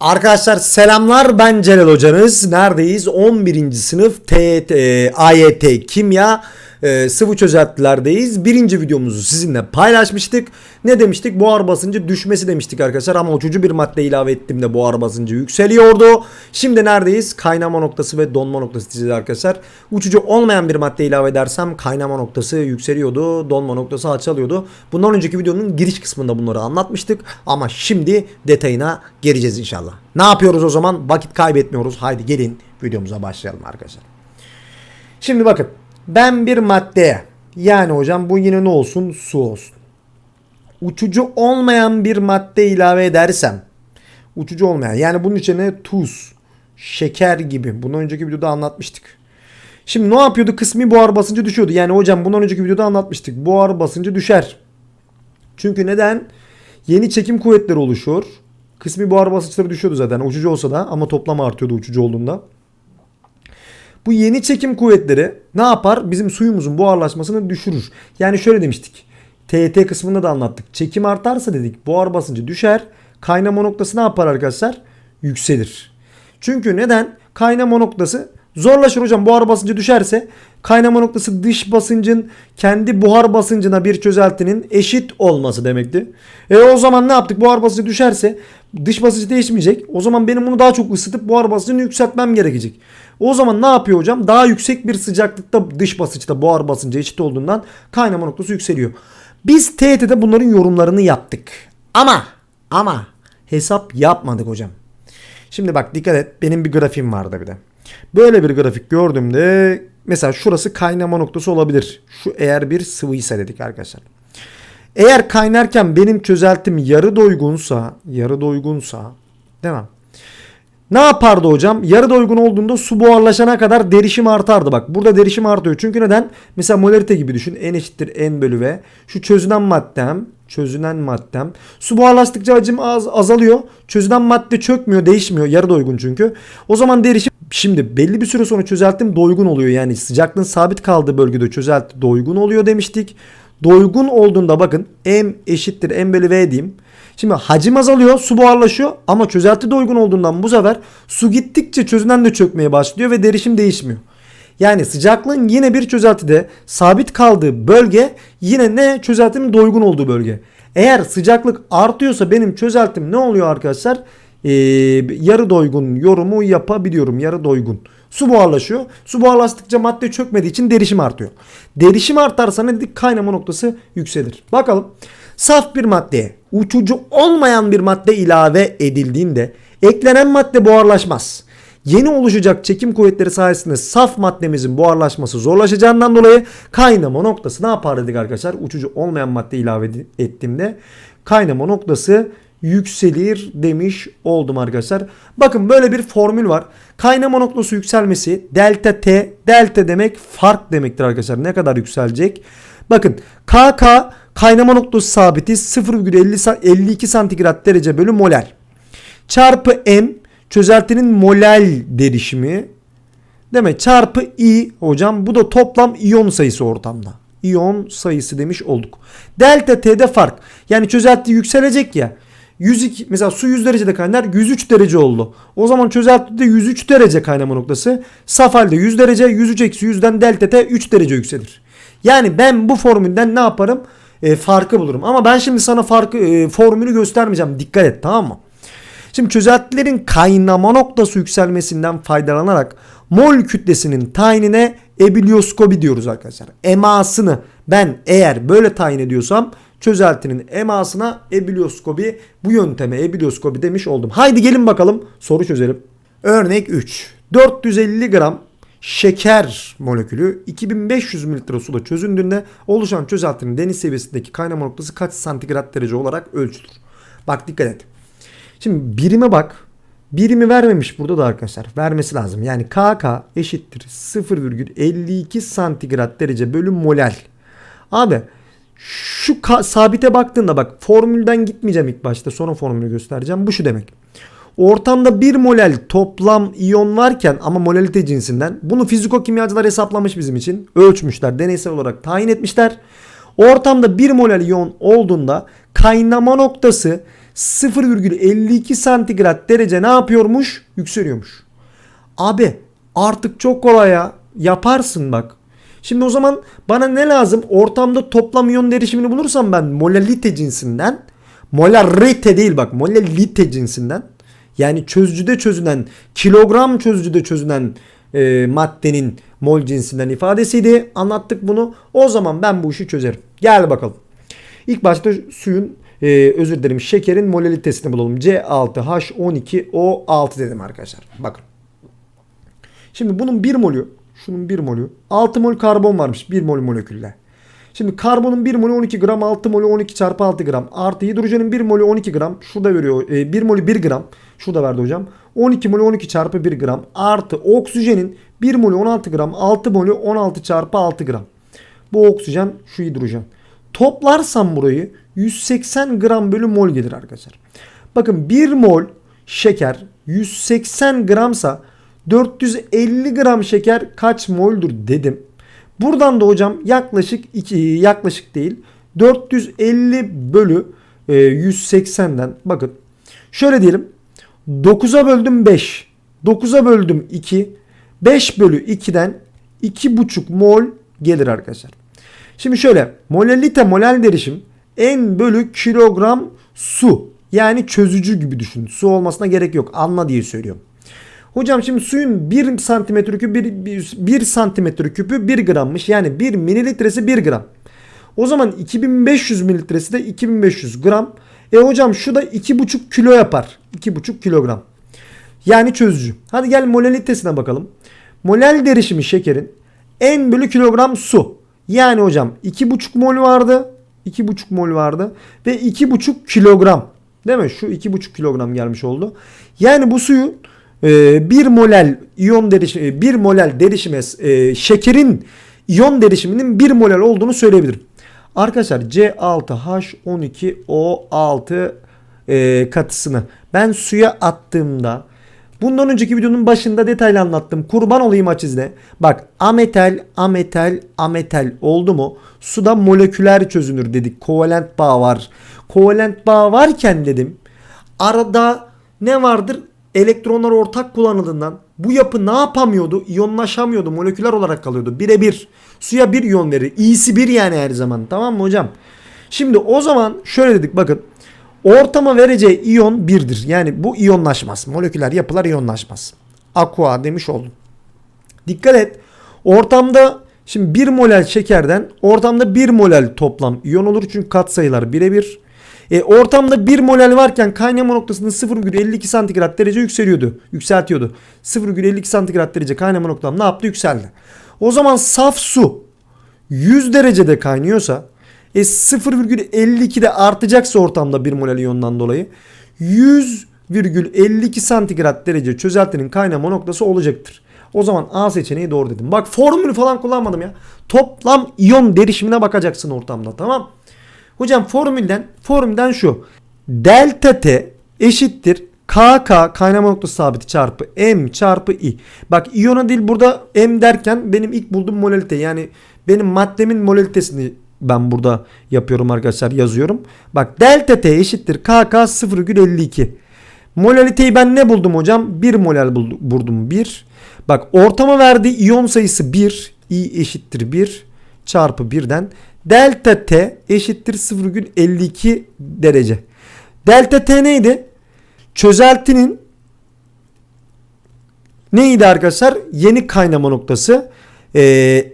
Arkadaşlar selamlar ben Celal hocanız. Neredeyiz? 11. sınıf TYT, e, AYT Kimya e, sıvı çözeltilerdeyiz. Birinci videomuzu sizinle paylaşmıştık. Ne demiştik? Buhar basıncı düşmesi demiştik arkadaşlar ama uçucu bir madde ilave ettiğimde buhar basıncı yükseliyordu. Şimdi neredeyiz? Kaynama noktası ve donma noktası diyeceğiz arkadaşlar. Uçucu olmayan bir madde ilave edersem kaynama noktası yükseliyordu. Donma noktası alçalıyordu. Bundan önceki videonun giriş kısmında bunları anlatmıştık. Ama şimdi detayına geleceğiz inşallah. Ne yapıyoruz o zaman? Vakit kaybetmiyoruz. Haydi gelin videomuza başlayalım arkadaşlar. Şimdi bakın ben bir maddeye yani hocam bu yine ne olsun? Su olsun. Uçucu olmayan bir madde ilave edersem uçucu olmayan yani bunun içine tuz, şeker gibi bundan önceki videoda anlatmıştık. Şimdi ne yapıyordu? Kısmi buhar basıncı düşüyordu. Yani hocam bundan önceki videoda anlatmıştık. Buhar basıncı düşer. Çünkü neden? Yeni çekim kuvvetleri oluşuyor. Kısmi buhar basınçları düşüyordu zaten uçucu olsa da ama toplam artıyordu uçucu olduğunda. Bu yeni çekim kuvvetleri ne yapar? Bizim suyumuzun buharlaşmasını düşürür. Yani şöyle demiştik. TET kısmında da anlattık. Çekim artarsa dedik buhar basıncı düşer. Kaynama noktası ne yapar arkadaşlar? Yükselir. Çünkü neden? Kaynama noktası zorlaşır hocam. Buhar basıncı düşerse kaynama noktası dış basıncın kendi buhar basıncına bir çözeltinin eşit olması demekti. E o zaman ne yaptık? Buhar basıncı düşerse dış basıncı değişmeyecek. O zaman benim bunu daha çok ısıtıp buhar basıncını yükseltmem gerekecek. O zaman ne yapıyor hocam? Daha yüksek bir sıcaklıkta dış basınçta buhar basıncı eşit olduğundan kaynama noktası yükseliyor. Biz TET'de bunların yorumlarını yaptık. Ama ama hesap yapmadık hocam. Şimdi bak dikkat et. Benim bir grafiğim vardı bir de. Böyle bir grafik gördüğümde mesela şurası kaynama noktası olabilir. Şu eğer bir sıvıysa dedik arkadaşlar. Eğer kaynarken benim çözeltim yarı doygunsa, yarı doygunsa, değil mi? Ne yapardı hocam? Yarı doygun olduğunda su buharlaşana kadar derişim artardı. Bak burada derişim artıyor. Çünkü neden? Mesela molarite gibi düşün. N eşittir N bölü V. Şu çözünen maddem, çözünen maddem. Su buharlaştıkça hacim az, azalıyor. Çözünen madde çökmüyor, değişmiyor. Yarı doygun çünkü. O zaman derişim Şimdi belli bir süre sonra çözeltim doygun oluyor. Yani sıcaklığın sabit kaldığı bölgede çözelti doygun oluyor demiştik. Doygun olduğunda bakın M eşittir M bölü V diyeyim. Şimdi hacim azalıyor, su buharlaşıyor ama çözelti doygun olduğundan bu sefer su gittikçe çözünen de çökmeye başlıyor ve derişim değişmiyor. Yani sıcaklığın yine bir çözeltide sabit kaldığı bölge yine ne çözeltinin doygun olduğu bölge. Eğer sıcaklık artıyorsa benim çözeltim ne oluyor arkadaşlar? Ee, yarı doygun yorumu yapabiliyorum. Yarı doygun. Su buharlaşıyor. Su buharlaştıkça madde çökmediği için derişim artıyor. Derişim artarsa ne dedik? Kaynama noktası yükselir. Bakalım. Saf bir maddeye uçucu olmayan bir madde ilave edildiğinde eklenen madde buharlaşmaz. Yeni oluşacak çekim kuvvetleri sayesinde saf maddemizin buharlaşması zorlaşacağından dolayı kaynama noktası ne yapar dedik arkadaşlar? Uçucu olmayan madde ilave ettiğimde kaynama noktası yükselir demiş oldum arkadaşlar. Bakın böyle bir formül var. Kaynama noktası yükselmesi delta T. Delta demek fark demektir arkadaşlar. Ne kadar yükselecek? Bakın KK kaynama noktası sabiti 0,52 santigrat derece bölü molar. Çarpı M çözeltinin molal derişimi. Demek çarpı I hocam bu da toplam iyon sayısı ortamda. İyon sayısı demiş olduk. Delta T'de fark. Yani çözelti yükselecek ya. 102 mesela su 100 derecede kaynar 103 derece oldu. O zaman çözeltide 103 derece kaynama noktası. Saf halde 100 derece 103 eksi 100'den delta T 3 derece yükselir. Yani ben bu formülden ne yaparım? E, farkı bulurum. Ama ben şimdi sana farkı e, formülü göstermeyeceğim. Dikkat et tamam mı? Şimdi çözeltilerin kaynama noktası yükselmesinden faydalanarak mol kütlesinin tayinine ebilioskopi diyoruz arkadaşlar. Emasını ben eğer böyle tayin ediyorsam çözeltinin emasına ebilioskopi bu yönteme ebilioskopi demiş oldum. Haydi gelin bakalım soru çözelim. Örnek 3. 450 gram şeker molekülü 2500 mililitre suda çözündüğünde oluşan çözeltinin deniz seviyesindeki kaynama noktası kaç santigrat derece olarak ölçülür? Bak dikkat et. Şimdi birime bak. Birimi vermemiş burada da arkadaşlar. Vermesi lazım. Yani KK eşittir 0,52 santigrat derece bölü molal. Abi şu sabite baktığında bak formülden gitmeyeceğim ilk başta. Sonra formülü göstereceğim. Bu şu demek. Ortamda 1 molal toplam iyon varken ama molalite cinsinden bunu fiziko-kimyacılar hesaplamış bizim için. Ölçmüşler, deneysel olarak tayin etmişler. Ortamda 1 molal iyon olduğunda kaynama noktası 0,52 santigrat derece ne yapıyormuş? Yükseliyormuş. Abi artık çok kolay ya. Yaparsın bak. Şimdi o zaman bana ne lazım? Ortamda toplam iyon derişimini bulursam ben molalite cinsinden molarite değil bak molalite cinsinden yani çözücüde çözünen kilogram çözücüde çözünen e, maddenin mol cinsinden ifadesiydi. Anlattık bunu. O zaman ben bu işi çözerim. Gel bakalım. İlk başta suyun e, özür dilerim şekerin molalitesini bulalım. C6H12O6 dedim arkadaşlar. Bakın. Şimdi bunun 1 molü, şunun 1 molü, 6 mol karbon varmış 1 mol molekülle. Şimdi karbonun 1 molü 12 gram, 6 molü 12 çarpı 6 gram. Artı hidrojenin 1 molü 12 gram. Şurada veriyor. E, 1 molü 1 gram. Şurada verdi hocam. 12 molü 12 çarpı 1 gram. Artı oksijenin 1 molü 16 gram. 6 molü 16 çarpı 6 gram. Bu oksijen şu hidrojen. Toplarsam burayı 180 gram bölü mol gelir arkadaşlar. Bakın 1 mol şeker 180 gramsa 450 gram şeker kaç moldür dedim. Buradan da hocam yaklaşık 2 yaklaşık değil 450 bölü e, 180'den bakın şöyle diyelim 9'a böldüm 5 9'a böldüm 2 5 bölü 2'den 2,5 mol gelir arkadaşlar. Şimdi şöyle molalite molal derişim en bölü kilogram su yani çözücü gibi düşün. Su olmasına gerek yok anla diye söylüyorum. Hocam şimdi suyun 1 santimetre küpü 1, 1 santimetre küpü 1 grammış. Yani 1 mililitresi 1 gram. O zaman 2500 mililitresi de 2500 gram. E hocam şu da 2,5 kilo yapar. 2,5 kilogram. Yani çözücü. Hadi gel molalitesine bakalım. Molal derişimi şekerin en bölü kilogram su. Yani hocam 2,5 mol vardı. 2,5 mol vardı. Ve 2,5 kilogram. Değil mi? Şu 2,5 kilogram gelmiş oldu. Yani bu suyu 1 molal iyon derişimi 1 molal derişime e, şekerin iyon derişiminin 1 molal olduğunu söyleyebilirim. Arkadaşlar C6H12O6 e, katısını ben suya attığımda bundan önceki videonun başında detaylı anlattım. Kurban olayım açızne. Bak ametal, ametal, ametal oldu mu? Suda moleküler çözünür dedik. Kovalent bağ var. Kovalent bağ varken dedim arada ne vardır? elektronlar ortak kullanıldığından bu yapı ne yapamıyordu? İyonlaşamıyordu. Moleküler olarak kalıyordu. Birebir. Suya bir iyon verir. İyisi bir yani her zaman. Tamam mı hocam? Şimdi o zaman şöyle dedik bakın. Ortama vereceği iyon birdir. Yani bu iyonlaşmaz. Moleküler yapılar iyonlaşmaz. Aqua demiş oldum. Dikkat et. Ortamda şimdi 1 molal şekerden ortamda 1 molal toplam iyon olur. Çünkü katsayılar birebir. E, ortamda 1 molal varken kaynama noktasında 0,52 santigrat derece yükseliyordu. Yükseltiyordu. 0,52 santigrat derece kaynama noktam ne yaptı? Yükseldi. O zaman saf su 100 derecede kaynıyorsa e 0,52'de artacaksa ortamda 1 molal iyondan dolayı 100,52 santigrat derece çözeltinin kaynama noktası olacaktır. O zaman A seçeneği doğru dedim. Bak formülü falan kullanmadım ya. Toplam iyon derişimine bakacaksın ortamda tamam. Hocam formülden formülden şu. Delta T eşittir KK kaynama noktası sabiti çarpı M çarpı I. Bak iyona değil burada M derken benim ilk bulduğum molalite yani benim maddemin molalitesini ben burada yapıyorum arkadaşlar yazıyorum. Bak delta T eşittir KK 0,52. Molaliteyi ben ne buldum hocam? 1 molal buldum 1. Bak ortama verdiği iyon sayısı 1. I eşittir 1 çarpı 1'den delta T eşittir 0,52 derece. Delta T neydi? Çözeltinin neydi arkadaşlar? Yeni kaynama noktası. Ee,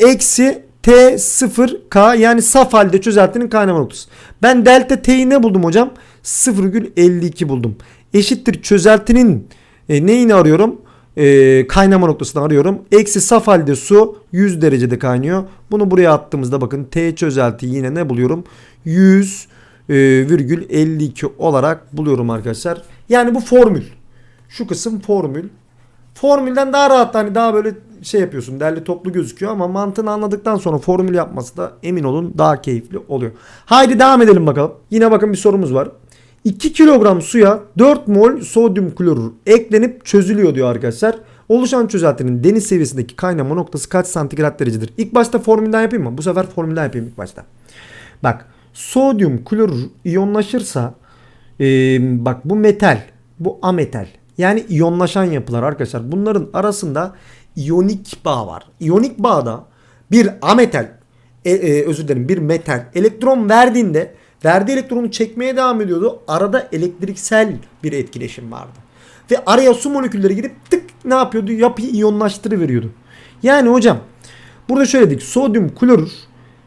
eksi T0K yani saf halde çözeltinin kaynama noktası. Ben delta T'yi ne buldum hocam? 0,52 buldum. Eşittir çözeltinin e, neyini arıyorum? e, kaynama noktasını arıyorum. Eksi saf halde su 100 derecede kaynıyor. Bunu buraya attığımızda bakın T çözelti yine ne buluyorum? 100 e, virgül 52 olarak buluyorum arkadaşlar. Yani bu formül. Şu kısım formül. Formülden daha rahat hani daha böyle şey yapıyorsun derli toplu gözüküyor ama mantığını anladıktan sonra formül yapması da emin olun daha keyifli oluyor. Haydi devam edelim bakalım. Yine bakın bir sorumuz var. 2 kilogram suya 4 mol sodyum klorür eklenip çözülüyor diyor arkadaşlar. Oluşan çözeltinin deniz seviyesindeki kaynama noktası kaç santigrat derecedir? İlk başta formülden yapayım mı? Bu sefer formülden yapayım ilk başta. Bak sodyum klorür iyonlaşırsa Ee, bak bu metal. Bu ametal. Yani iyonlaşan yapılar arkadaşlar. Bunların arasında iyonik bağ var. İyonik bağda bir ametal e, e, özür dilerim bir metal elektron verdiğinde verdiği elektronu çekmeye devam ediyordu. Arada elektriksel bir etkileşim vardı. Ve araya su molekülleri girip tık ne yapıyordu? Yapıyı iyonlaştırıveriyordu. Yani hocam burada şöyle dedik. Sodyum klorür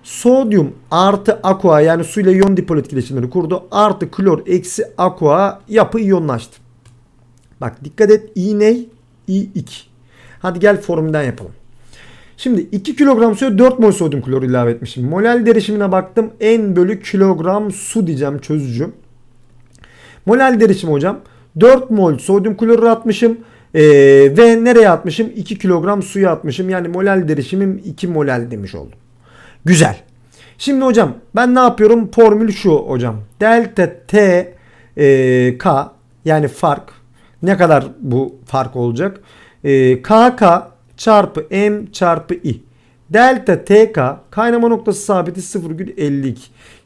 sodyum artı aqua yani suyla iyon dipol etkileşimleri kurdu. Artı klor eksi aqua yapı iyonlaştı. Bak dikkat et I ne? I2. Hadi gel formülden yapalım. Şimdi 2 kilogram suya 4 mol sodyum klor ilave etmişim. Molal derişimine baktım. N bölü kilogram su diyeceğim çözücü. Molal derişim hocam. 4 mol sodyum klorür atmışım. Ee, ve nereye atmışım? 2 kilogram suya atmışım. Yani molal derişimim 2 molal demiş oldum. Güzel. Şimdi hocam ben ne yapıyorum? Formül şu hocam. Delta T e, K yani fark. Ne kadar bu fark olacak? KK çarpı M çarpı I. Delta TK kaynama noktası sabiti 0,52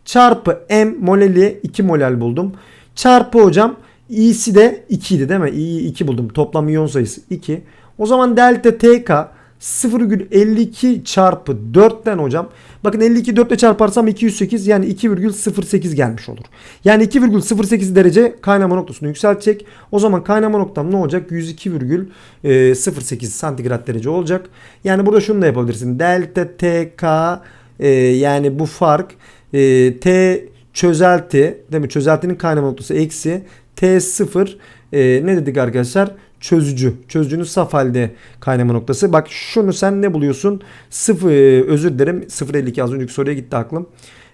çarpı M moleli 2 molal buldum. Çarpı hocam i'si de 2 idi değil mi? i'yi 2 buldum. Toplam iyon sayısı 2. O zaman delta TK 0,52 çarpı 4'ten hocam. Bakın 52 4 ile çarparsam 208 yani 2,08 gelmiş olur. Yani 2,08 derece kaynama noktasını yükseltecek. O zaman kaynama noktam ne olacak? 102,08 santigrat derece olacak. Yani burada şunu da yapabilirsin. Delta TK e, yani bu fark e, T çözelti değil mi? Çözeltinin kaynama noktası eksi T0 e, ne dedik arkadaşlar? Çözücü. Çözücünün saf halde kaynama noktası. Bak şunu sen ne buluyorsun? 0 e, özür dilerim 0.52 az önceki soruya gitti aklım.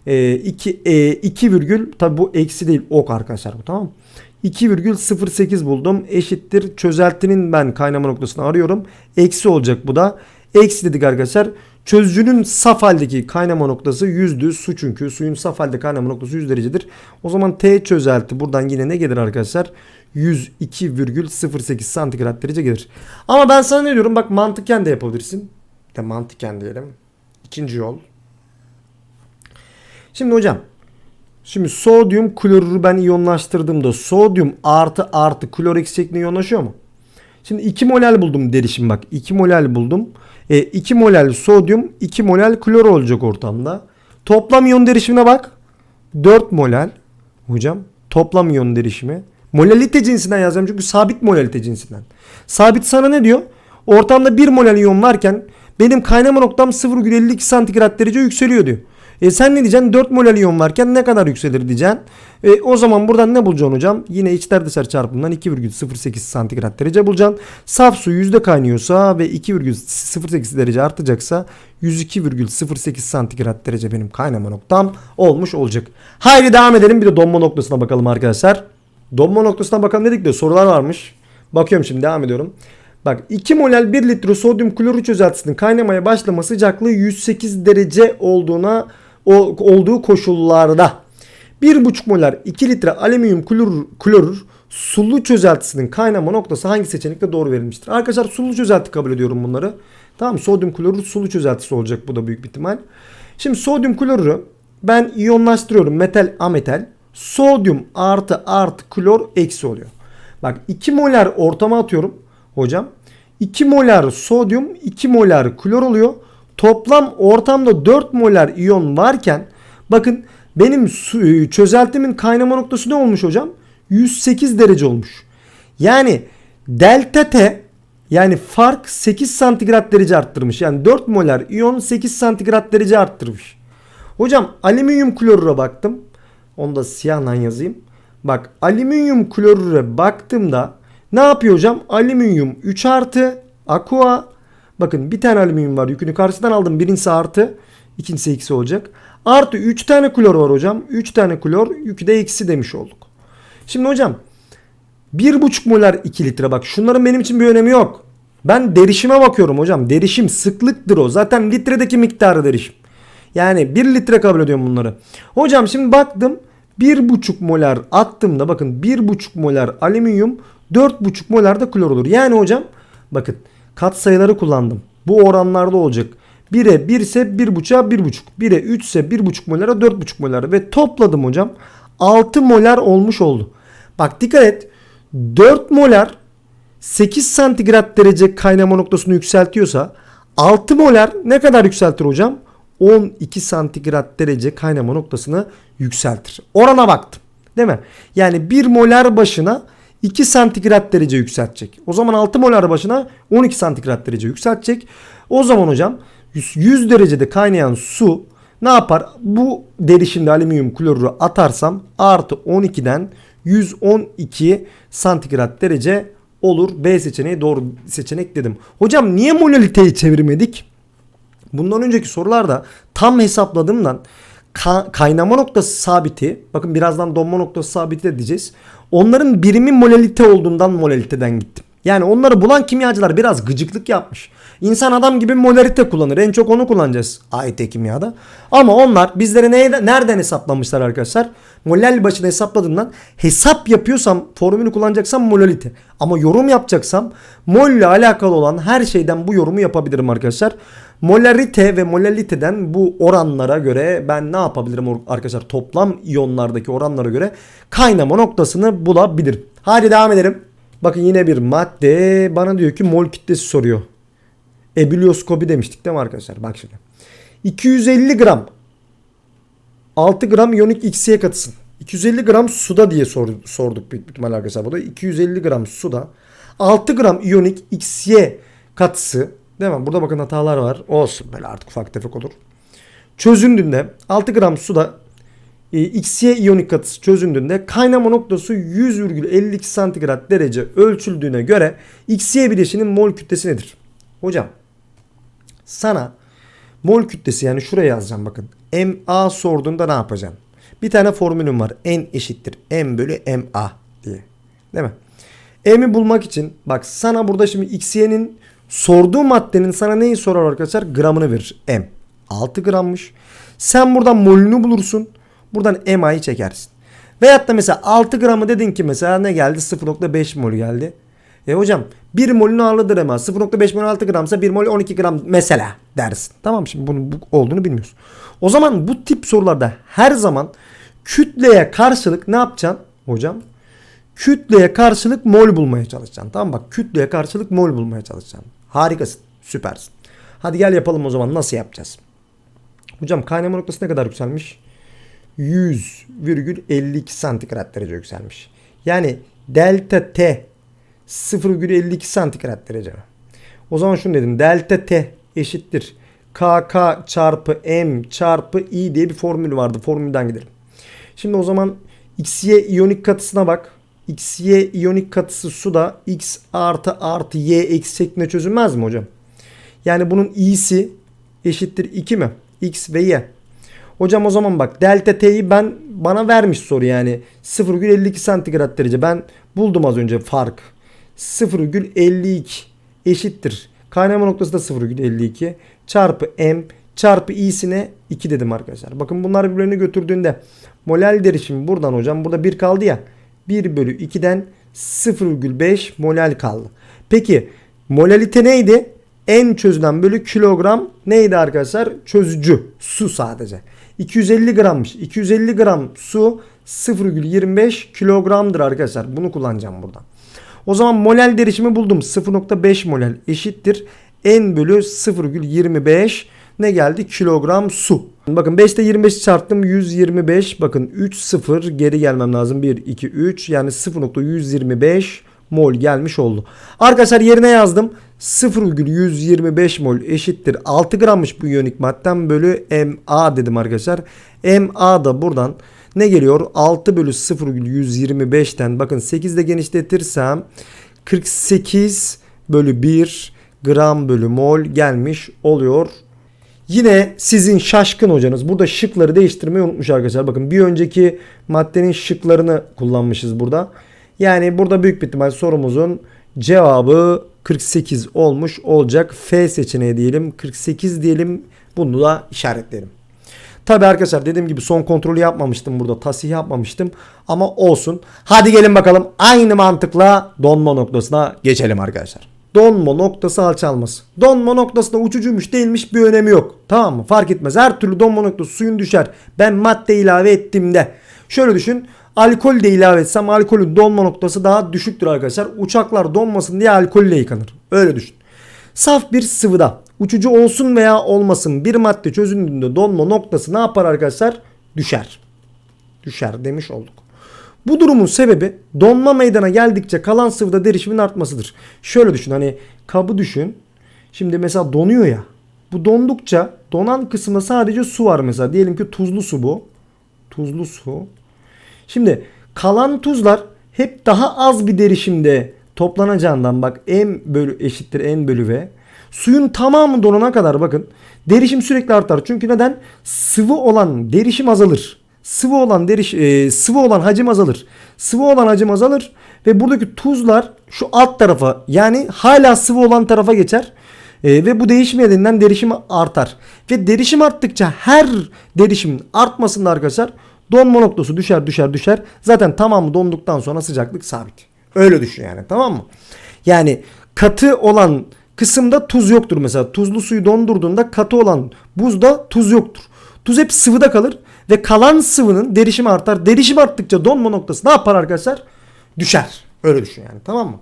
2 e, 2 e, virgül tabi bu eksi değil ok arkadaşlar bu tamam mı? 2,08 buldum. Eşittir. Çözeltinin ben kaynama noktasını arıyorum. Eksi olacak bu da. Eksi dedik arkadaşlar. Çözücünün saf haldeki kaynama noktası 100'dü. Su çünkü. Suyun saf halde kaynama noktası 100 derecedir. O zaman T çözelti buradan yine ne gelir arkadaşlar? 102,08 santigrat derece gelir. Ama ben sana ne diyorum? Bak mantıken de yapabilirsin. De mantıken diyelim. İkinci yol. Şimdi hocam. Şimdi sodyum klorürü ben iyonlaştırdığımda sodyum artı artı klor eksi şeklinde iyonlaşıyor mu? Şimdi 2 molal buldum derişim bak. 2 molal buldum. E, 2 molal sodyum 2 molal klor olacak ortamda. Toplam iyon derişimine bak. 4 molal. Hocam toplam iyon derişimi. Molalite cinsinden yazacağım çünkü sabit molalite cinsinden. Sabit sana ne diyor? Ortamda 1 molal iyon varken benim kaynama noktam 0,52 santigrat derece yükseliyor diyor. E sen ne diyeceksin? 4 molal iyon varken ne kadar yükselir diyeceksin. E, o zaman buradan ne bulacaksın hocam? Yine içler dışarı çarpımından 2,08 santigrat derece bulacaksın. Saf su yüzde kaynıyorsa ve 2,08 derece artacaksa 102,08 santigrat derece benim kaynama noktam olmuş olacak. Haydi devam edelim bir de donma noktasına bakalım arkadaşlar. Donma noktasına bakalım dedik de sorular varmış. Bakıyorum şimdi devam ediyorum. Bak 2 molal 1 litre sodyum klorür çözeltisinin kaynamaya başlama sıcaklığı 108 derece olduğuna o, olduğu koşullarda 1,5 molar 2 litre alüminyum klorür, klorür sulu çözeltisinin kaynama noktası hangi seçenekte doğru verilmiştir? Arkadaşlar sulu çözelti kabul ediyorum bunları. Tamam sodyum klorür sulu çözeltisi olacak bu da büyük bir ihtimal. Şimdi sodyum klorürü ben iyonlaştırıyorum metal ametal. Sodyum artı artı klor eksi oluyor. Bak 2 molar ortama atıyorum hocam. 2 molar sodyum 2 molar klor oluyor. Toplam ortamda 4 molar iyon varken bakın benim su, e, çözeltimin kaynama noktası ne olmuş hocam? 108 derece olmuş. Yani delta T yani fark 8 santigrat derece arttırmış. Yani 4 molar iyon 8 santigrat derece arttırmış. Hocam alüminyum klorüre baktım. Onu da siyahla yazayım. Bak alüminyum klorüre baktığımda ne yapıyor hocam? Alüminyum 3 artı aqua. Bakın bir tane alüminyum var. Yükünü karşıdan aldım. Birincisi artı. ikincisi eksi olacak. Artı 3 tane klor var hocam. 3 tane klor. Yükü de eksi demiş olduk. Şimdi hocam 1,5 molar 2 litre. Bak şunların benim için bir önemi yok. Ben derişime bakıyorum hocam. Derişim sıklıktır o. Zaten litredeki miktarı derişim. Yani 1 litre kabul ediyorum bunları. Hocam şimdi baktım. 1,5 molar attığımda bakın 1,5 molar alüminyum 4,5 molar da klor olur. Yani hocam bakın kat sayıları kullandım. Bu oranlarda olacak. 1'e 1 ise 1,5'a 1,5. 1'e 3 ise 1,5 molara 4,5 molar. Ve topladım hocam. 6 molar olmuş oldu. Bak dikkat et. 4 molar 8 santigrat derece kaynama noktasını yükseltiyorsa 6 molar ne kadar yükseltir hocam? 12 santigrat derece kaynama noktasını yükseltir. Orana baktım. Değil mi? Yani 1 molar başına 2 santigrat derece yükseltecek. O zaman 6 molar başına 12 santigrat derece yükseltecek. O zaman hocam 100 derecede kaynayan su ne yapar? Bu derişimde alüminyum klorürü atarsam artı 12'den 112 santigrat derece olur. B seçeneği doğru seçenek dedim. Hocam niye molaliteyi çevirmedik? Bundan önceki sorularda tam hesapladığımdan ka- kaynama noktası sabiti bakın birazdan donma noktası sabiti de diyeceğiz. Onların birimi molalite olduğundan molaliteden gittim. Yani onları bulan kimyacılar biraz gıcıklık yapmış. İnsan adam gibi molarite kullanır. En çok onu kullanacağız AYT kimyada. Ama onlar bizlere neyden, nereden hesaplamışlar arkadaşlar? Molal başına hesapladığımdan hesap yapıyorsam formülü kullanacaksam molalite. Ama yorum yapacaksam mol ile alakalı olan her şeyden bu yorumu yapabilirim arkadaşlar. Molarite ve molaliteden bu oranlara göre ben ne yapabilirim arkadaşlar? Toplam iyonlardaki oranlara göre kaynama noktasını bulabilirim. Hadi devam edelim. Bakın yine bir madde bana diyor ki mol kütlesi soruyor. Ebilioskopi demiştik değil mi arkadaşlar? Bak şimdi. 250 gram 6 gram iyonik XY katısın. 250 gram suda diye sor, sorduk büyük ihtimalle arkadaşlar. Bu da 250 gram suda 6 gram iyonik XY katısı mi? Burada bakın hatalar var. Olsun böyle artık ufak tefek olur. Çözündüğünde 6 gram suda e, iyonik katısı çözündüğünde kaynama noktası 100,52 santigrat derece ölçüldüğüne göre XY bileşinin mol kütlesi nedir? Hocam sana mol kütlesi yani şuraya yazacağım bakın. MA sorduğunda ne yapacaksın? Bir tane formülüm var. N eşittir. M bölü MA diye. Değil mi? M'i bulmak için bak sana burada şimdi XY'nin sorduğu maddenin sana neyi sorar arkadaşlar? Gramını verir. M. 6 grammış. Sen buradan molünü bulursun. Buradan MA'yı çekersin. Veyahut da mesela 6 gramı dedin ki mesela ne geldi? 0.5 mol geldi. E hocam 1 molün ağırlığıdır MA. 0.5 mol 6 gramsa 1 mol 12 gram mesela dersin. Tamam şimdi bunun bu olduğunu bilmiyorsun. O zaman bu tip sorularda her zaman kütleye karşılık ne yapacaksın hocam? Kütleye karşılık mol bulmaya çalışacaksın. Tamam bak kütleye karşılık mol bulmaya çalışacaksın. Harikasın. Süpersin. Hadi gel yapalım o zaman nasıl yapacağız? Hocam kaynama noktası ne kadar yükselmiş? 100,52 santigrat derece yükselmiş. Yani delta T 0,52 santigrat derece. O zaman şunu dedim. Delta T eşittir. KK çarpı M çarpı I diye bir formül vardı. Formülden gidelim. Şimdi o zaman XY iyonik katısına bak. XY iyonik katısı suda X artı artı Y eksi şeklinde çözülmez mi hocam? Yani bunun i'si eşittir 2 mi? X ve Y. Hocam o zaman bak delta T'yi ben bana vermiş soru yani 0,52 santigrat derece. Ben buldum az önce fark. 0,52 eşittir. Kaynama noktası da 0,52 çarpı M çarpı i'sine 2 dedim arkadaşlar. Bakın bunlar birbirlerini götürdüğünde molal derişim buradan hocam burada 1 kaldı ya. 1 bölü 2'den 0,5 molal kaldı. Peki molalite neydi? En çözülen bölü kilogram neydi arkadaşlar? Çözücü. Su sadece. 250 grammış. 250 gram su 0,25 kilogramdır arkadaşlar. Bunu kullanacağım burada. O zaman molal derişimi buldum. 0,5 molal eşittir. N bölü 0,25 ne geldi? Kilogram su. Bakın 5'te 25 çarptım 125. Bakın 3 0 geri gelmem lazım. 1 2 3 yani 0.125 mol gelmiş oldu. Arkadaşlar yerine yazdım. 0,125 mol eşittir 6 grammış bu iyonik maddem bölü MA dedim arkadaşlar. MA da buradan ne geliyor? 6 bölü 0,125'ten bakın 8 ile genişletirsem 48 bölü 1 gram bölü mol gelmiş oluyor. Yine sizin şaşkın hocanız burada şıkları değiştirmeyi unutmuş arkadaşlar. Bakın bir önceki maddenin şıklarını kullanmışız burada. Yani burada büyük bir ihtimal sorumuzun cevabı 48 olmuş olacak. F seçeneği diyelim. 48 diyelim. Bunu da işaretleyelim. Tabi arkadaşlar dediğim gibi son kontrolü yapmamıştım burada. Tasih yapmamıştım. Ama olsun. Hadi gelin bakalım aynı mantıkla donma noktasına geçelim arkadaşlar. Donma noktası alçalması. Donma noktasında uçucuymuş değilmiş bir önemi yok. Tamam mı? Fark etmez. Her türlü donma noktası suyun düşer. Ben madde ilave ettiğimde. Şöyle düşün. Alkol de ilave etsem alkolün donma noktası daha düşüktür arkadaşlar. Uçaklar donmasın diye alkolle yıkanır. Öyle düşün. Saf bir sıvıda uçucu olsun veya olmasın bir madde çözündüğünde donma noktası ne yapar arkadaşlar? Düşer. Düşer demiş olduk. Bu durumun sebebi donma meydana geldikçe kalan sıvıda derişimin artmasıdır. Şöyle düşün hani kabı düşün. Şimdi mesela donuyor ya. Bu dondukça donan kısımda sadece su var mesela. Diyelim ki tuzlu su bu. Tuzlu su. Şimdi kalan tuzlar hep daha az bir derişimde toplanacağından bak m bölü eşittir n bölü v. Suyun tamamı donana kadar bakın derişim sürekli artar. Çünkü neden? Sıvı olan derişim azalır. Sıvı olan deriş e, sıvı olan hacim azalır. Sıvı olan hacim azalır ve buradaki tuzlar şu alt tarafa yani hala sıvı olan tarafa geçer. E, ve bu değişmeyenden derişim artar. Ve derişim arttıkça her derişimin artmasında arkadaşlar donma noktası düşer düşer düşer. Zaten tamamı donduktan sonra sıcaklık sabit. Öyle düşün yani tamam mı? Yani katı olan kısımda tuz yoktur mesela. Tuzlu suyu dondurduğunda katı olan buzda tuz yoktur. Tuz hep sıvıda kalır ve kalan sıvının derişimi artar. Derişim arttıkça donma noktası ne yapar arkadaşlar? Düşer. Öyle düşün yani tamam mı?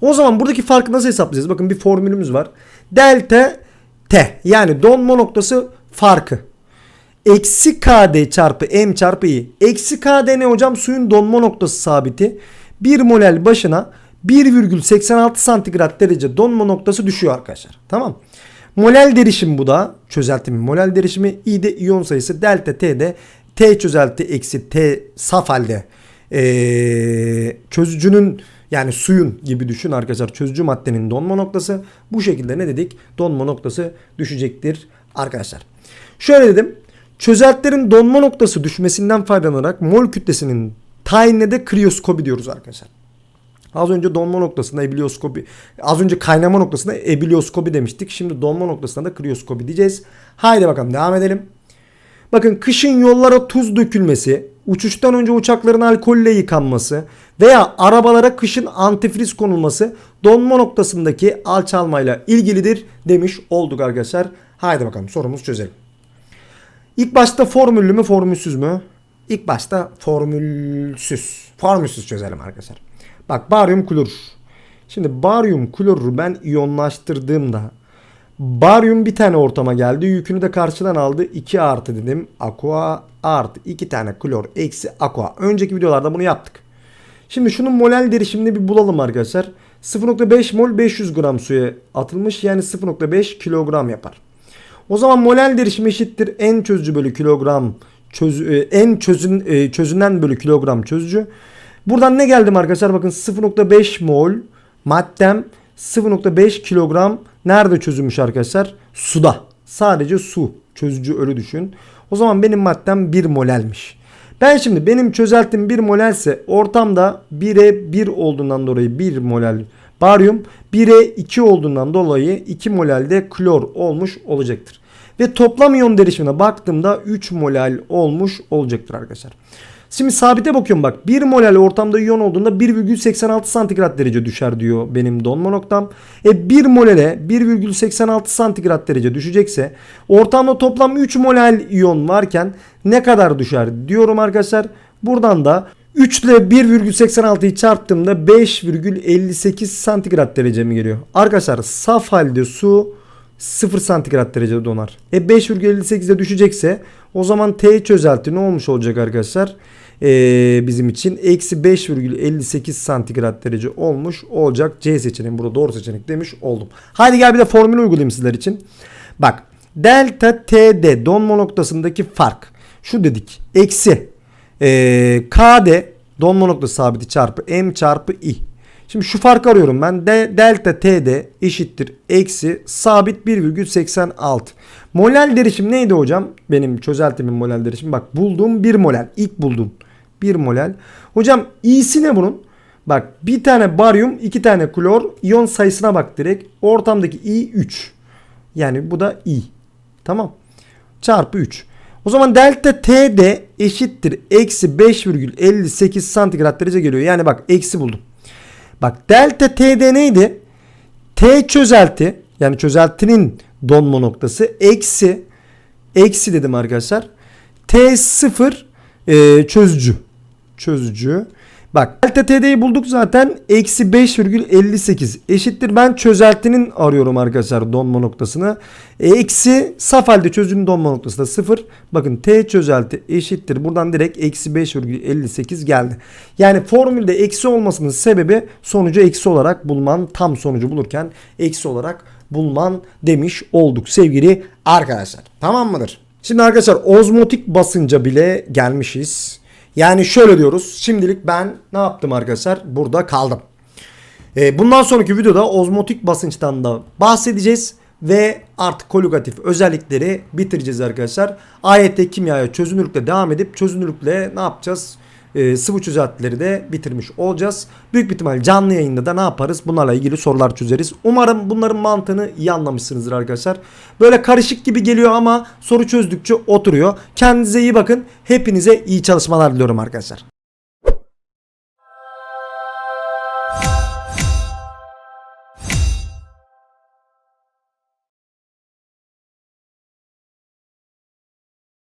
O zaman buradaki farkı nasıl hesaplayacağız? Bakın bir formülümüz var. Delta T yani donma noktası farkı. Eksi KD çarpı M çarpı I. Eksi KD ne hocam? Suyun donma noktası sabiti. 1 molel başına 1,86 santigrat derece donma noktası düşüyor arkadaşlar. Tamam. Molel derişim bu da. Çözeltimi molel derişimi. I de iyon sayısı. Delta T de T çözelti eksi T saf halde. Ee, çözücünün yani suyun gibi düşün arkadaşlar. Çözücü maddenin donma noktası. Bu şekilde ne dedik? Donma noktası düşecektir arkadaşlar. Şöyle dedim. Çözeltilerin donma noktası düşmesinden faydalanarak mol kütlesinin tayinine de kriyoskopi diyoruz arkadaşlar. Az önce donma noktasında ebilioskopi, az önce kaynama noktasında ebilioskopi demiştik. Şimdi donma noktasında da kriyoskopi diyeceğiz. Haydi bakalım devam edelim. Bakın kışın yollara tuz dökülmesi, uçuştan önce uçakların alkolle yıkanması veya arabalara kışın antifriz konulması donma noktasındaki alçalmayla ilgilidir demiş olduk arkadaşlar. Haydi bakalım sorumuzu çözelim. İlk başta formüllü mü formülsüz mü? İlk başta formülsüz. Formülsüz çözelim arkadaşlar. Bak baryum klorür. Şimdi baryum klorürü ben iyonlaştırdığımda baryum bir tane ortama geldi. Yükünü de karşıdan aldı. 2 artı dedim. Aqua artı 2 tane klor eksi aqua. Önceki videolarda bunu yaptık. Şimdi şunun molal derişimini bir bulalım arkadaşlar. 0.5 mol 500 gram suya atılmış. Yani 0.5 kilogram yapar. O zaman molal derişim eşittir en çözücü bölü kilogram çöz, en çözün, e, çözünen bölü kilogram çözücü. Buradan ne geldim arkadaşlar? Bakın 0.5 mol maddem 0.5 kilogram nerede çözülmüş arkadaşlar? Suda. Sadece su. Çözücü ölü düşün. O zaman benim maddem 1 molelmiş. Ben şimdi benim çözeltim 1 molelse ortamda 1'e 1 olduğundan dolayı 1 molel baryum 1'e 2 olduğundan dolayı 2 molelde klor olmuş olacaktır. Ve toplam iyon derişimine baktığımda 3 molal olmuş olacaktır arkadaşlar. Şimdi sabite bakıyorum bak 1 molal ortamda iyon olduğunda 1,86 santigrat derece düşer diyor benim donma noktam. E 1 molale 1,86 santigrat derece düşecekse ortamda toplam 3 molal iyon varken ne kadar düşer diyorum arkadaşlar. Buradan da 3 ile 1,86'yı çarptığımda 5,58 santigrat derece mi geliyor? Arkadaşlar saf halde su 0 santigrat derecede donar. E 5,58'e düşecekse o zaman T çözelti ne olmuş olacak arkadaşlar? Ee, bizim için eksi 5,58 santigrat derece olmuş olacak. C seçeneği burada doğru seçenek demiş oldum. Haydi gel bir de formülü uygulayayım sizler için. Bak delta TD donma noktasındaki fark. Şu dedik eksi ee, KD donma noktası sabiti çarpı M çarpı I. Şimdi şu farkı arıyorum ben. De, delta TD eşittir eksi sabit 1,86. Molal derişim neydi hocam? Benim çözeltimin molal derişim. Bak bulduğum 1 molal. İlk buldum. 1 molal. Hocam i'si ne bunun? Bak bir tane baryum, iki tane klor. iyon sayısına bak direkt. Ortamdaki i 3. Yani bu da i. Tamam. Çarpı 3. O zaman delta T de eşittir. Eksi 5,58 santigrat derece geliyor. Yani bak eksi buldum. Bak delta TD neydi? T çözelti yani çözeltinin donma noktası eksi eksi dedim arkadaşlar. T0 Ee, çözücü. Çözücü. Bak delta TD'yi bulduk zaten. Eksi 5,58 eşittir. Ben çözeltinin arıyorum arkadaşlar donma noktasını. Eksi saf halde çözücünün donma noktası da 0. Bakın T çözelti eşittir. Buradan direkt eksi 5,58 geldi. Yani formülde eksi olmasının sebebi sonucu eksi olarak bulman. Tam sonucu bulurken eksi olarak bulman demiş olduk sevgili arkadaşlar. Tamam mıdır? Şimdi arkadaşlar ozmotik basınca bile gelmişiz. Yani şöyle diyoruz. Şimdilik ben ne yaptım arkadaşlar? Burada kaldım. Ee, bundan sonraki videoda ozmotik basınçtan da bahsedeceğiz. Ve artık koligatif özellikleri bitireceğiz arkadaşlar. AYT kimyaya çözünürlükle devam edip çözünürlükle ne yapacağız? Ee, sıvı çözeltileri de bitirmiş olacağız. Büyük bir ihtimal canlı yayında da ne yaparız? Bunlarla ilgili sorular çözeriz. Umarım bunların mantığını iyi anlamışsınızdır arkadaşlar. Böyle karışık gibi geliyor ama soru çözdükçe oturuyor. Kendinize iyi bakın. Hepinize iyi çalışmalar diliyorum arkadaşlar.